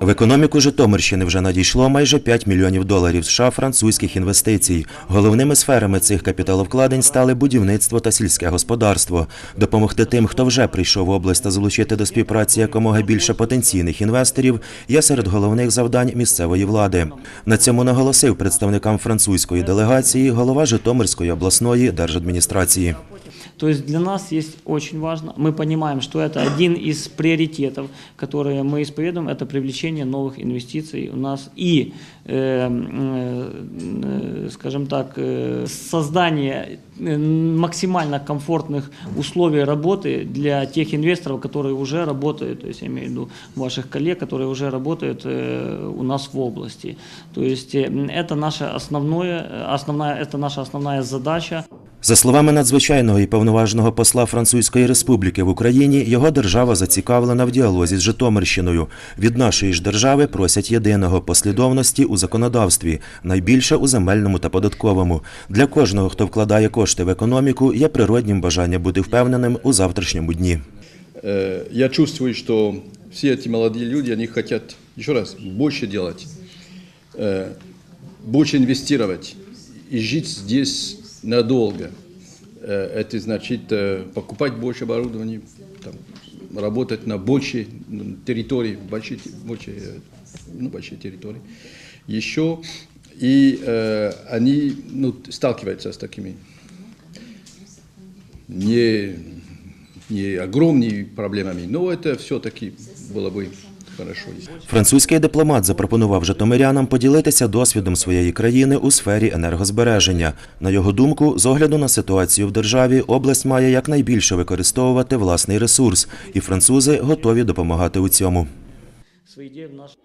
В економіку Житомирщини вже надійшло майже 5 мільйонів доларів США французьких інвестицій. Головними сферами цих капіталовкладень стали будівництво та сільське господарство. Допомогти тим, хто вже прийшов в область та залучити до співпраці якомога більше потенційних інвесторів, є серед головних завдань місцевої влади. На цьому наголосив представникам французької делегації голова Житомирської обласної держадміністрації. То есть для нас есть очень важно, мы понимаем, что это один из приоритетов, которые мы исповедуем, это привлечение новых инвестиций у нас и, э, э, скажем так, э, создание э, максимально комфортных условий работы для тех инвесторов, которые уже работают, то есть я имею в виду ваших коллег, которые уже работают э, у нас в области. То есть э, это наша основное, э, основная, это наша основная задача. За словами надзвичайного і повноважного посла Французької Республіки в Україні, його держава зацікавлена в діалозі з Житомирщиною. Від нашої ж держави просять єдиного послідовності у законодавстві, найбільше у земельному та податковому. Для кожного, хто вкладає кошти в економіку, є природнім бажання бути впевненим у завтрашньому дні. Э, Я чувствую, что все эти молодые люди, они хотят, еще раз, больше делать, э, больше инвестировать и жить здесь надолго. Э, Это значит э, покупать больше оборудования, там, работать на большей территории, большой, те- большей, э, ну, большой территории. Еще и э, они ну, сталкиваются с такими не, не огромными проблемами, но это все-таки было бы Французький дипломат запропонував житомирянам поділитися досвідом своєї країни у сфері енергозбереження. На його думку, з огляду на ситуацію в державі, область має якнайбільше використовувати власний ресурс, і французи готові допомагати у цьому. Наш...